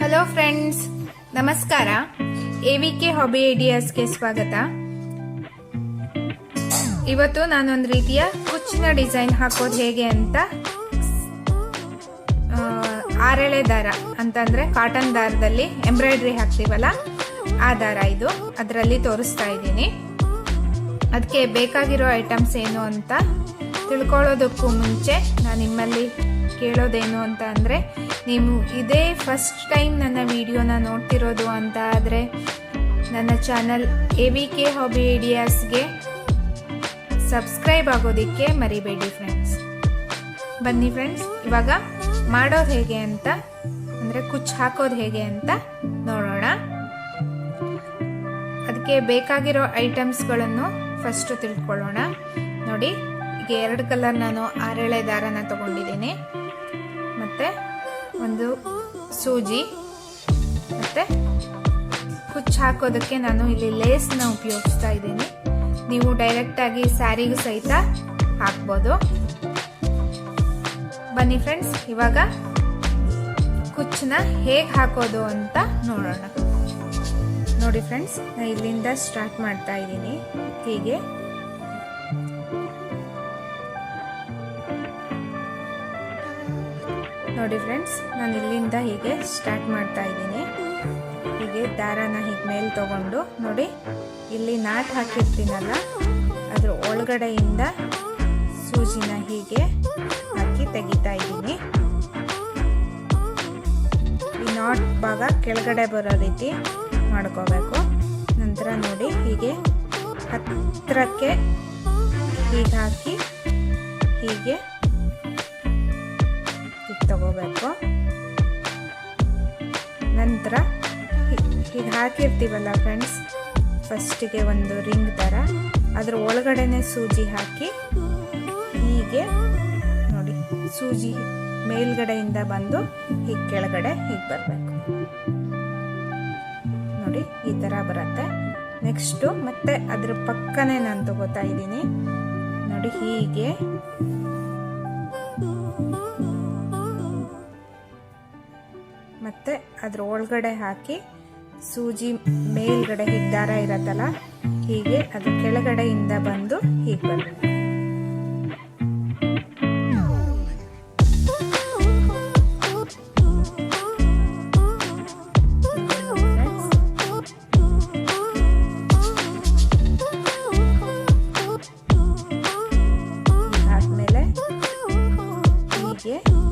Hello friends ನಮಸ್ಕಾರ A V K hobby ಐಡಿಯಾಸ್ಗೆ ಸ್ವಾಗತ. ಇವತ್ತು ನಾನೊಂದು ರೀತಿಯ ಕುಚ್ಚಿನ ಡಿಸೈನ್ ಹಾಕೋದು ಹೇಗೆ ಅಂತ ಆರೆಳೆ ದಾರ ಅಂತಂದ್ರೆ ಕಾಟನ್ ದಾರದಲ್ಲಿ ಎಂಬ್ರಾಯ್ಡ್ರಿ ಹಾಕ್ತೀವಲ್ಲ, ಆ ದಾರ ಇದು. ಅದರಲ್ಲಿ ತೋರಿಸ್ತಾ ಇದ್ದೀನಿ. ಅದಕ್ಕೆ ಬೇಕಾಗಿರೋ ಐಟಮ್ಸ್ ಏನು ಅಂತ ತಿಳ್ಕೊಳ್ಳೋದಕ್ಕೂ ಮುಂಚೆ ನಾನು ನಿಮ್ಮಲ್ಲಿ ಕೇಳೋದೇನು ಅಂತ ಅಂದರೆ, ನೀವು ಇದೇ ಫಸ್ಟ್ ಟೈಮ್ ನನ್ನ ವಿಡಿಯೋನ ನೋಡ್ತಿರೋದು ಅಂತ ಆದರೆ, ನನ್ನ channel A V K hobby ಐಡಿಯಾಸ್ಗೆ subscribe ಆಗೋದಕ್ಕೆ ಮರಿಬೇಡಿ ಫ್ರೆಂಡ್ಸ್ ಬನ್ನಿ ಫ್ರೆಂಡ್ಸ್ ಇವಾಗ ಮಾಡೋದು ಹೇಗೆ ಅಂತ? ಅಂದರೆ ಕುಚ್ಚು ಹಾಕೋದು ಹೇಗೆ ಅಂತ ನೋಡೋಣ. ಅದಕ್ಕೆ ಬೇಕಾಗಿರೋ ಐಟಮ್ಸ್ಗಳನ್ನು ಫಸ್ಟು ತಿಳ್ಕೊಳ್ಳೋಣ. ನೋಡಿ, ಈಗ ಎರಡು ಕಲರ್ ನಾನು ಆರೇಳೆ ದಾರನ ತಗೊಂಡಿದ್ದೀನಿ. ಮತ್ತು ಒಂದು ಸೂಜಿ. ಮತ್ತು ಕುಚ್ಚು ಹಾಕೋದಕ್ಕೆ ನಾನು ಇಲ್ಲಿ ಲೇಸ್ನ ಉಪಯೋಗಿಸ್ತಾ ಇದ್ದೀನಿ. ನೀವು ಡೈರೆಕ್ಟಾಗಿ ಸ್ಯಾರಿಗೂ ಸಹಿತ ಹಾಕ್ಬೋದು. ಬನ್ನಿ ಫ್ರೆಂಡ್ಸ್ ಇವಾಗ ಕುಚ್ಚನ್ನ ಹೇಗೆ ಹಾಕೋದು ಅಂತ ನೋಡೋಣ. ನೋಡಿ ಫ್ರೆಂಡ್ಸ್ ನಾನು ಇಲ್ಲಿಂದ ಸ್ಟಾರ್ಟ್ ಮಾಡ್ತಾ ಇದ್ದೀನಿ. ಹೀಗೆ. ನೋಡಿ ಫ್ರೆಂಡ್ಸ್ ನಾನು ಇಲ್ಲಿಂದ ಹೀಗೆ ಸ್ಟಾರ್ಟ್ ಮಾಡ್ತಾ ಇದ್ದೀನಿ. ಹೀಗೆ ದಾರಾನ ಹೀಗೆ ಮೇಲೆ ತಗೊಂಡು, ನೋಡಿ, ಇಲ್ಲಿ ನಾಟ್ ಹಾಕಿರ್ತೀನಲ್ಲ, ಅದ್ರ ಒಳಗಡೆಯಿಂದ ಸೂಜಿನ ಹೀಗೆ ಹಾಕಿ ತೆಗಿತಾ ಇದ್ದೀನಿ. ಈ ನಾಟ್ ಭಾಗ ಕೆಳಗಡೆ ಬರೋ ರೀತಿ ಮಾಡ್ಕೋಬೇಕು. ನಂತರ ನೋಡಿ ಹೀಗೆ ಹತ್ತಿರಕ್ಕೆ ಹೀಗೆ ಹಾಕಿ ಹೀಗೆ ತಗೋಬೇಕು. ನಂತರ ಹೀಗೆ ಹಾಕಿರ್ತೀವಲ್ಲ ಫ್ರೆಂಡ್ಸ್ ಫಸ್ಟಿಗೆ ಒಂದು ರಿಂಗ್ ಥರ, ಅದ್ರ ಒಳಗಡೆನೆ ಸೂಜಿ ಹಾಕಿ ಹೀಗೆ ಸೂಜಿ ಮೇಲ್ಗಡೆಯಿಂದ ಬಂದು ಹೀಗೆ ಕೆಳಗಡೆ ಹೀಗೆ ಬರಬೇಕು. ನೋಡಿ, ಈ ಥರ ಬರುತ್ತೆ. ನೆಕ್ಸ್ಟು ಮತ್ತೆ ಅದ್ರ ಪಕ್ಕನೇ ನಾನು ತಗೋತಾ ಇದ್ದೀನಿ. ನೋಡಿ, ಹೀಗೆ. ಮತ್ತೆ ಅದ್ರ ಒಳಗಡೆ ಹಾಕಿ ಸೂಜಿ ಮೇಲ್ಗಡೆ ಹೀಗೆ ದಾರ ಇರತ್ತಲ್ಲ, ಹೀಗೆ ಅದು ಕೆಳಗಡೆಯಿಂದ ಬಂದು ಹೀಗೆ ಬರಬೇಕು. ಹೀಗೆ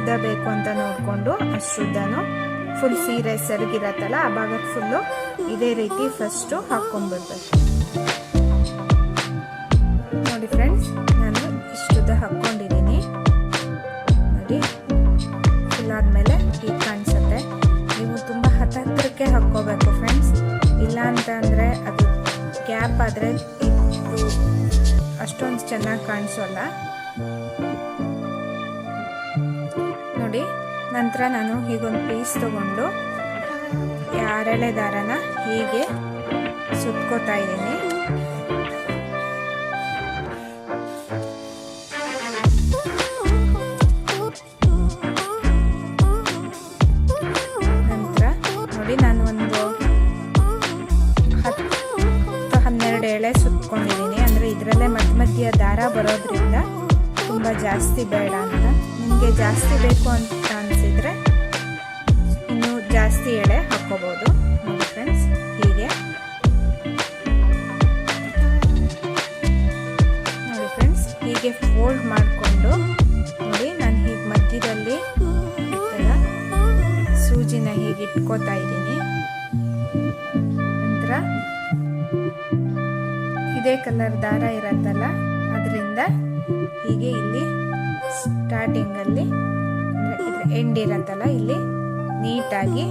ಎಷ್ಟುದ್ದ ಬೇಕು ಅಂತ ನೋಡಿಕೊಂಡು ಅಶುದ್ಧನೂ ಫುಲ್ ಸೀರೆ ಸರಿಗಿರತ್ತಲ್ಲ, ಆ ಭಾಗಕ್ಕೆ ಫುಲ್ಲು ಇದೇ ರೀತಿ ಫಸ್ಟು ಹಾಕ್ಕೊಂಡ್ಬಿಡ್ಬೇಕು ನೋಡಿ ಫ್ರೆಂಡ್ಸ್ ನಾನು ಇಷ್ಟುದ್ದ ಹಾಕ್ಕೊಂಡಿದ್ದೀನಿ ನೋಡಿ ಫುಲ್ ಆದಮೇಲೆ ಹೀಗೆ ಕಾಣಿಸುತ್ತೆ. ನೀವು ತುಂಬ ಹತ್ತತ್ರಕ್ಕೆ ಹಾಕ್ಕೋಬೇಕು ಫ್ರೆಂಡ್ಸ್ ಇಲ್ಲ ಅಂತಂದರೆ ಅದು ಗ್ಯಾಪ್ ಆದರೆ ಅಷ್ಟೊಂದು ಚೆನ್ನಾಗಿ ಕಾಣಿಸೋಲ್ಲ. ನಂತರ ನಾನು ಹೀಗೊಂದು ಪೀಸ್ ತಗೊಂಡು ಹರಳೆ ದಾರನ ಹೀಗೆ ಸುತ್ಕೋತಾ ಇದ್ದೀನಿ. ನಂತರ ನೋಡಿ ನಾನು ಒಂದು ಹತ್ತು ಹನ್ನೆರಡು ಎಳೆ ಸುತ್ಕೊಂಡಿದ್ದೀನಿ. ಅಂದರೆ ಇದರಲ್ಲೇ ಮಧ್ಯ ಮಧ್ಯ ದಾರ ಬರೋದ್ರಿಂದ ತುಂಬ ಜಾಸ್ತಿ ಬೇಡ ಅಂತ. ನಿಮಗೆ ಜಾಸ್ತಿ ಬೇಕು ಅಂತ ಜಾಸ್ತಿ ಎಳೆ ನೋಡಿ ಫ್ರೆಂಡ್ಸ್ ಹೀಗೆ. ನೋಡಿ ಫ್ರೆಂಡ್ಸ್ ಹೀಗೆ ಫೋಲ್ಡ್ ಮಾಡಿಕೊಂಡು, ನೋಡಿ ನಾನು ಹೀಗೆ ಮಧ್ಯದಲ್ಲಿ ಸೂಜಿನ ಹೀಗೆ ಇಟ್ಕೋತಾ ಇದ್ದೀನಿ. ನಂತರ ಇದೇ ಕಲರ್ ದಾರ ಇರತ್ತಲ್ಲ, ಅದರಿಂದ ಹೀಗೆ ಇಲ್ಲಿ ಸ್ಟಾರ್ಟಿಂಗಲ್ಲಿ ಎಂಡ್ ಇರತ್ತಲ್ಲ ಇಲ್ಲಿ. ನೀಟಾಗಿ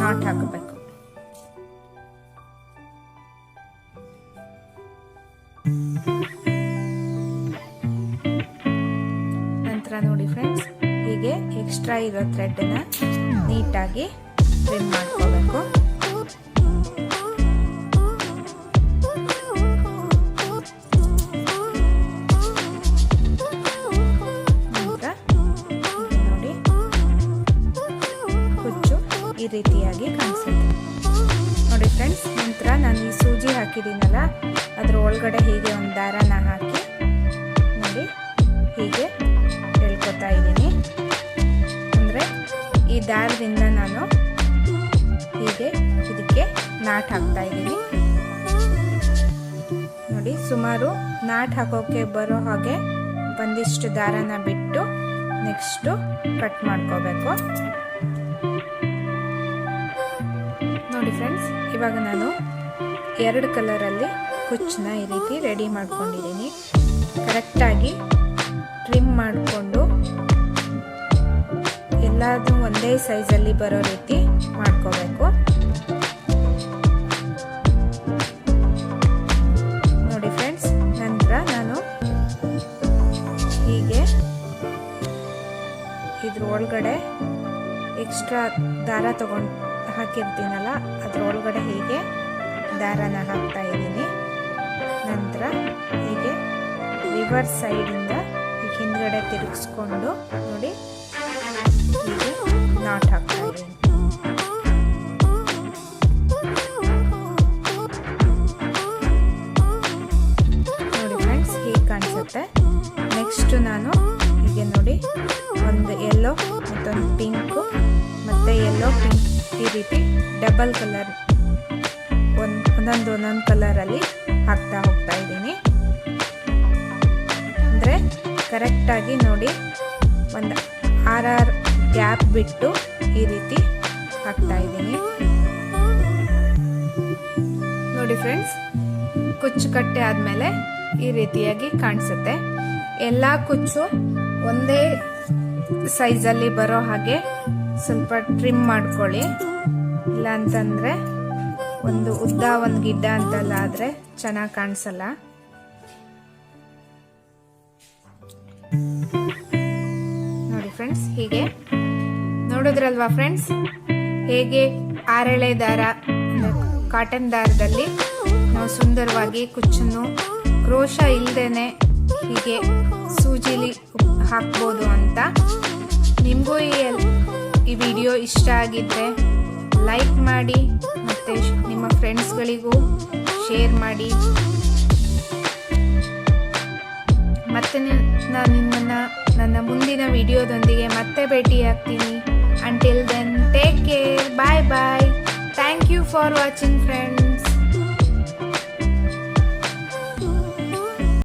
ನಾಟ್ ಹಾಕಬೇಕು. ನಂತರ ನೋಡಿ ಫ್ರೆಂಡ್ಸ್ ಹೀಗೆ ಎಕ್ಸ್ಟ್ರಾ ಇರೋ ಥ್ರೆಡ್ನ ನೀಟಾಗಿ ಟ್ರಿಮ್ ಮಾಡ್ಕೋಬೇಕು. ರೀತಿಯಾಗಿ ಕಾಣಿಸುತ್ತೆ. ನೋಡಿ ಫ್ರೆಂಡ್ಸ್ ನಂತರ ನಾನು ಈ ಸೂಜಿ ಹಾಕಿದ್ದೀನಲ್ಲ, ಅದರ ಒಳಗಡೆ ಹೀಗೆ ಒಂದು ದಾರನ ಹಾಕಿ, ನೋಡಿ, ಹೀಗೆ ಹೇಳ್ಕೊತಾ ಇದ್ದೀನಿ. ಅಂದರೆ ಈ ದಾರದಿಂದ ನಾನು ಹೀಗೆ ಇದಕ್ಕೆ ನಾಟ್ ಹಾಕ್ತಾ ಇದ್ದೀನಿ. ನೋಡಿ, ಸುಮಾರು ನಾಟ್ ಹಾಕೋಕೆ ಬರೋ ಹಾಗೆ ಒಂದಿಷ್ಟು ದಾರನ ಬಿಟ್ಟು ನೆಕ್ಸ್ಟು ಕಟ್ ಮಾಡ್ಕೋಬೇಕು. ನೋಡಿ ಫ್ರೆಂಡ್ಸ್ ಇವಾಗ ನಾನು ಎರಡು ಕಲರಲ್ಲಿ ಕುಚ್ಚನ್ನ ಈ ರೀತಿ ರೆಡಿ ಮಾಡ್ಕೊಂಡಿದ್ದೀನಿ. ಕರೆಕ್ಟಾಗಿ ಟ್ರಿಮ್ ಮಾಡಿಕೊಂಡು ಎಲ್ಲದೂ ಒಂದೇ ಸೈಜಲ್ಲಿ ಬರೋ ರೀತಿ ಮಾಡ್ಕೋಬೇಕು. ನೋಡಿ ಫ್ರೆಂಡ್ಸ್ ನಂತರ ನಾನು ಹೀಗೆ ಇದ್ರ ಒಳಗಡೆ ಎಕ್ಸ್ಟ್ರಾ ದಾರ ತಗೊಂಡು ಹಾಕಿರ್ತೀನಲ್ಲ, ಅದರೊಳಗಡೆ ಹೀಗೆ ದಾರನ ಹಾಕ್ತಾ ಇದ್ದೀನಿ. ನಂತರ ಹೀಗೆ ರಿವರ್ಸ್ ಸೈಡಿಂದ ಹಿಂದ್ಗಡೆ ತಿರುಗಿಸ್ಕೊಂಡು ನೋಡಿ ನಾಟ್ ಹಾಕ್ತಾ ಇದ್ದೀನಿ. Double colour. ಒಂದು, ಒಂದೊಂದು ಒಂದೊಂದು ಕಲರಲ್ಲಿ ಹಾಕ್ತಾ ಹೋಗ್ತಾ ಇದ್ದೀನಿ. ಅಂದರೆ ಕರೆಕ್ಟಾಗಿ ನೋಡಿ ಒಂದು ಆರಾರು ಗ್ಯಾಪ್ ಬಿಟ್ಟು ಈ ರೀತಿ ಹಾಕ್ತಾ ಇದ್ದೀನಿ. ನೋಡಿ ಫ್ರೆಂಡ್ಸ್ ಕುಚ್ಚು ಕಟ್ಟೆ ಆದಮೇಲೆ ಈ ರೀತಿಯಾಗಿ ಕಾಣಿಸುತ್ತೆ. ಎಲ್ಲ ಕುಚ್ಚು ಒಂದೇ ಸೈಜಲ್ಲಿ ಬರೋ ಹಾಗೆ ಸ್ವಲ್ಪ ಟ್ರಿಮ್ ಮಾಡ್ಕೊಳ್ಳಿ. ಇಲ್ಲ ಅಂತಂದರೆ ಒಂದು ಉದ್ದ, ಒಂದು ಗಿಡ್ಡ ಅಂತೆಲ್ಲ ಆದರೆ ಚೆನ್ನಾಗಿ ಕಾಣಿಸಲ್ಲ. ನೋಡಿ ಫ್ರೆಂಡ್ಸ್ ಹೀಗೆ. ನೋಡಿದ್ರಲ್ವಾ ಫ್ರೆಂಡ್ಸ್ ಹೇಗೆ ಆರಳೆ ದಾರ ಕಾಟನ್ ದಾರದಲ್ಲಿ ನಾವು ಸುಂದರವಾಗಿ ಕುಚ್ಚನ್ನು ಕ್ರೋಶ ಇಲ್ಲದೇನೆ ಹೀಗೆ ಸೂಜಿಲಿ ಹಾಕ್ಬೋದು ಅಂತ. ನಿಮಗೂ ಈ ಈ ವಿಡಿಯೋ ಇಷ್ಟ ಆಗಿದ್ದರೆ ಲೈಕ್ ಮಾಡಿ ಮತ್ತು ನಿಮ್ಮ ಫ್ರೆಂಡ್ಸ್ಗಳಿಗೂ ಶೇರ್ ಮಾಡಿ. ಮತ್ತೆ ನಾನು ನಿಮ್ಮನ್ನು ನನ್ನ ಮುಂದಿನ ವಿಡಿಯೋದೊಂದಿಗೆ ಮತ್ತೆ ಭೇಟಿಯಾಗ್ತೀನಿ until then take care bye bye thank you for watching friends